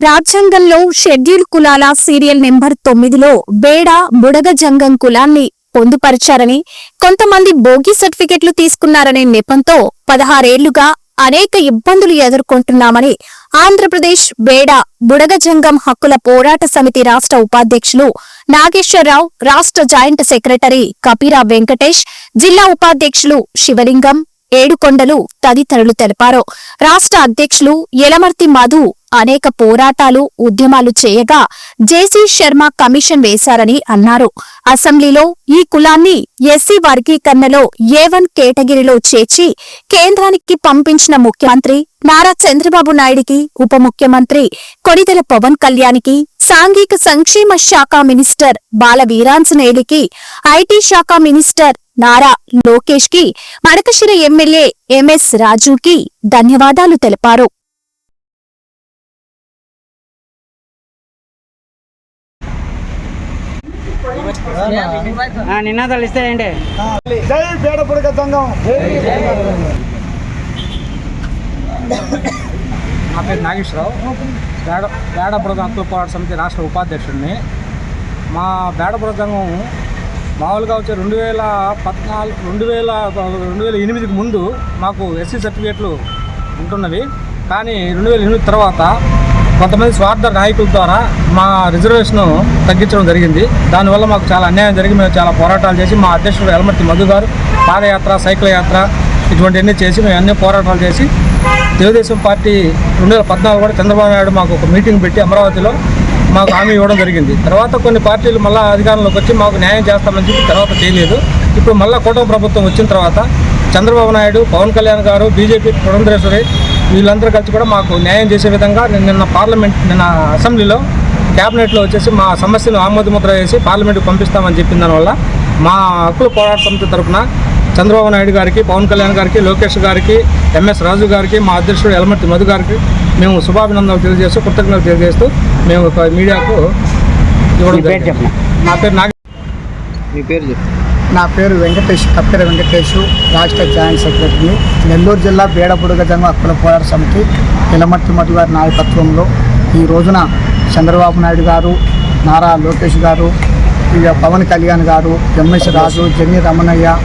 రాజ్యాంగంలో షెడ్యూల్ కులాల serial number తొమ్మిదిలో బేడ బుడగ జంగం కులాన్ని పొందుపరిచారని కొంతమంది బోగి సర్టిఫికెట్లు తీసుకున్నారనే నెపంతో పదహారేళ్ళుగా అనేక ఇబ్బందులు ఎదుర్కొంటున్నామని ఆంధ్రప్రదేశ్ బేడ బుడగజంగం హక్కుల పోరాట సమితి రాష్ట్ర ఉపాధ్యక్షులు నాగేశ్వరరావు రాష్ట్ర జాయింట్ సెక్రటరీ కపిరా వెంకటేష్ జిల్లా ఉపాధ్యక్షులు శివలింగం ఏడుకొండలు తదితరులు తెలిపారు. రాష్ట్ర అధ్యక్షులు యలమర్తి మధు అనేక పోరాటాలు ఉద్యమాలు చేయగా జేసీ శర్మ కమిషన్ వేశారని అన్నారు. అసెంబ్లీలో ఈ కులాన్ని ఎస్సీ వర్గీకరణలో ఏ వన్ కేటగిరీలో చేర్చి కేంద్రానికి పంపించిన ముఖ్యమంత్రి నారా చంద్రబాబు నాయుడికి ఉప ముఖ్యమంత్రి కొడిదెల పవన్ కళ్యాణ్కి సాంఘిక సంక్షేమ శాఖ మినిస్టర్ బాల వీరాంజనేయుడికి ఐటీ శాఖ మినిస్టర్ నారా లోకేష్కి మడకశిర ఎమ్మెల్యే ఎంఎస్ రాజుకి ధన్యవాదాలు తెలిపారు. నినాదాలు ఇస్తాయండి. జై పేడపుడక సంఘం. నా పేరు నాగేశ్వరరావు. బేడ బేడపురం హక్కుల పోరాట సమితి రాష్ట్ర ఉపాధ్యక్షుడిని. మా బేడపురం సంఘం మామూలుగా వచ్చే రెండు వేల పద్నాలుగు రెండు వేల రెండు వేల ఎనిమిదికి ముందు మాకు ఎస్సీ సర్టిఫికేట్లు ఉంటున్నవి. కానీ రెండు వేల ఎనిమిది తర్వాత కొంతమంది స్వార్థ నాయకుల ద్వారా మా రిజర్వేషన్ తగ్గించడం జరిగింది. దానివల్ల మాకు చాలా అన్యాయం జరిగి మేము చాలా పోరాటాలు చేసి మా అధ్యక్షుడు ఎలమర్తి మధు గారు పాదయాత్ర సైకిల్ యాత్ర ఇటువంటివన్నీ చేసి మేము అన్ని పోరాటాలు చేసి తెలుగుదేశం పార్టీ రెండు వేల పద్నాలుగు కూడా చంద్రబాబు నాయుడు మాకు ఒక మీటింగ్ పెట్టి అమరావతిలో మాకు హామీ ఇవ్వడం జరిగింది. తర్వాత కొన్ని పార్టీలు మళ్ళీ అధికారంలోకి వచ్చి మాకు న్యాయం చేస్తామని చెప్పి తర్వాత చేయలేదు. ఇప్పుడు మళ్ళీ కూటమి ప్రభుత్వం వచ్చిన తర్వాత చంద్రబాబు నాయుడు పవన్ కళ్యాణ్ గారు బీజేపీ పురంధరేశ్వరి వీళ్ళందరూ కలిసి కూడా మాకు న్యాయం చేసే విధంగా నిన్న నిన్న పార్లమెంట్ నిన్న అసెంబ్లీలో క్యాబినెట్లో వచ్చేసి మా సమస్యను ఆమోదముద్ర చేసి పార్లమెంట్కి పంపిస్తామని చెప్పిన దానివల్ల మా హక్కుల పోరాట సమితి తరఫున చంద్రబాబు నాయుడు గారికి పవన్ కళ్యాణ్ గారికి లోకేష్ గారికి ఎంఎస్ రాజు గారికి మా అధ్యక్షుడు యలమర్తి మధు గారికి మేము శుభాభినందనలు తెలియజేస్తూ కృతజ్ఞతలు తెలియజేస్తూ మేము ఒక మీడియాకు ఇవ్వడం. నా పేరు నాగ మీ పేరు చెప్పు నా పేరు వెంకటేష్ కప్పెర వెంకటేష్ రాష్ట్ర జాయింట్ సెక్రటరీ. నెల్లూరు జిల్లా బేడపుడుగ జంగ హక్కుల పోరాట సమితి నిలమర్తి మధు గారి నాయకత్వంలో ఈ రోజున చంద్రబాబు నాయుడు గారు నారా లోకేష్ గారు ఇక పవన్ కళ్యాణ్ గారు ఎంఎస్ రాజు జన్ని రమణయ్య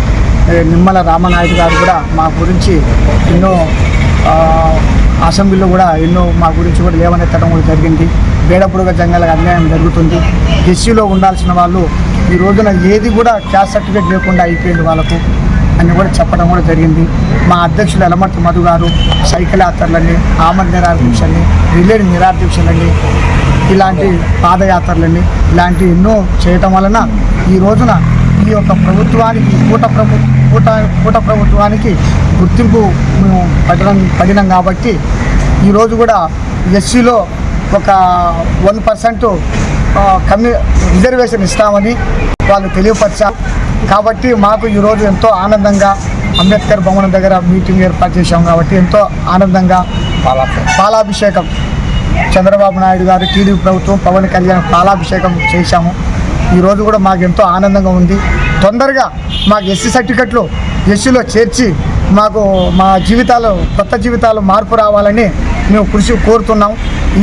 నిమ్మల రామనాయుడు గారు కూడా మా గురించి ఎన్నో అసెంబ్లీలో కూడా ఎన్నో మా గురించి కూడా లేవనెత్తడం కూడా జరిగింది. బేడపుడుగ జంగాలకు అన్యాయం జరుగుతుంది. ఎస్సీలో ఉండాల్సిన వాళ్ళు ఈ రోజున ఏది కూడా క్యాస్ట్ సర్టిఫికేట్ లేకుండా అయిపోయింది వాళ్ళకు అని కూడా చెప్పడం కూడా జరిగింది. మా అధ్యక్షులు ఎలమర్తి మధు గారు సైకిల్ యాత్రలని ఆమర్ నిరాధ్యక్షులని రిలే నిరాధ్యక్షులని ఇలాంటి పాదయాత్రలని ఇలాంటి ఎన్నో చేయటం వలన ఈ రోజున ఈ యొక్క ప్రభుత్వానికి కూట ప్రభు కూట కూట ప్రభుత్వానికి గుర్తింపు మేము పడడం పడినాం కాబట్టి ఈరోజు కూడా ఎస్సీలో ఒక వన్ పర్సెంట్ కమ్యూ రిజర్వేషన్ ఇస్తామని వాళ్ళు తెలియపరిచారు. కాబట్టి మాకు ఈరోజు ఎంతో ఆనందంగా అంబేద్కర్ భవనం దగ్గర మీటింగ్ ఏర్పాటు చేశాం కాబట్టి ఎంతో ఆనందంగా పాలాభిషేకం. చంద్రబాబు నాయుడు గారు టీడీపీ ప్రభుత్వం పవన్ కళ్యాణ్ పాలాభిషేకం చేశాము. ఈరోజు కూడా మాకు ఎంతో ఆనందంగా ఉంది. తొందరగా మాకు ఎస్సీ సర్టిఫికెట్లు ఎస్సీలో చేర్చి మాకు మా జీవితాలు కొత్త జీవితాలు మార్పు రావాలని మేము కృషి కోరుతున్నాం.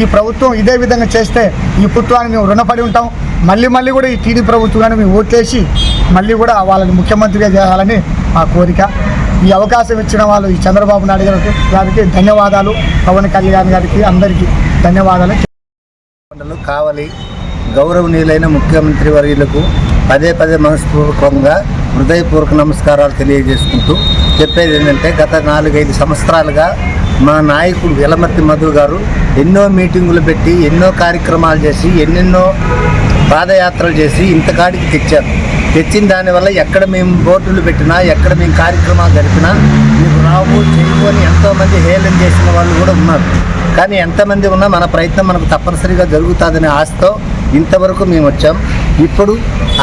ఈ ప్రభుత్వం ఇదే విధంగా చేస్తే ఈ ప్రభుత్వాన్ని మేము రుణపడి ఉంటాం. మళ్ళీ మళ్ళీ కూడా ఈ టీడీ ప్రభుత్వాన్ని మేము ఓట్లేసి మళ్ళీ కూడా వాళ్ళని ముఖ్యమంత్రిగా చేయాలని మా కోరిక. ఈ అవకాశం ఇచ్చిన వాళ్ళు ఈ చంద్రబాబు నాయుడు గారికి గారికి ధన్యవాదాలు. పవన్ కళ్యాణ్ గారికి అందరికీ ధన్యవాదాలు. మండలు గౌరవనీయులైన ముఖ్యమంత్రి వర్యులకు పదే పదే మనస్పూర్వకంగా హృదయపూర్వక నమస్కారాలు తెలియజేసుకుంటూ చెప్పేది ఏంటంటే గత నాలుగైదు సంవత్సరాలుగా మా నాయకుడు వెలమర్తి మధు గారు ఎన్నో మీటింగులు పెట్టి ఎన్నో కార్యక్రమాలు చేసి ఎన్నెన్నో పాదయాత్రలు చేసి ఇంతకాడికి తెచ్చారు. తెచ్చిన దానివల్ల ఎక్కడ మేము బోర్డులు పెట్టినా ఎక్కడ మేము కార్యక్రమాలు జరిపినా మీకు రావు చేయవు అని ఎంతోమంది హేళన చేసిన వాళ్ళు కూడా ఉన్నారు. కానీ ఎంతమంది ఉన్నా మన ప్రయత్నం మనకు తప్పనిసరిగా జరుగుతుందనే ఆశతో ఇంతవరకు మేము వచ్చాం. ఇప్పుడు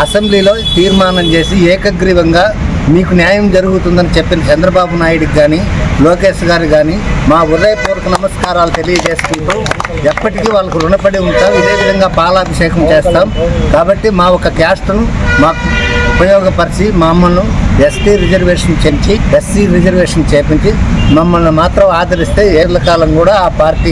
అసెంబ్లీలో తీర్మానం చేసి ఏకగ్రీవంగా మీకు న్యాయం జరుగుతుందని చెప్పిన చంద్రబాబు నాయుడుకి కానీ లోకేష్ గారు కానీ మా హృదయపూర్వక నమస్కారాలు తెలియజేసుకుంటూ ఎప్పటికీ వాళ్ళకు రుణపడి ఉంటాం. ఇదే విధంగా పాలాభిషేకం చేస్తాం. కాబట్టి మా ఒక క్యాస్ట్ను మాకు ఉపయోగపరిచి మమ్మల్ని ఎస్టీ రిజర్వేషన్ పెంచి ఎస్సీ రిజర్వేషన్ చేపించి మమ్మల్ని మాత్రం ఆదరిస్తే ఏళ్ళ కాలం కూడా ఆ పార్టీ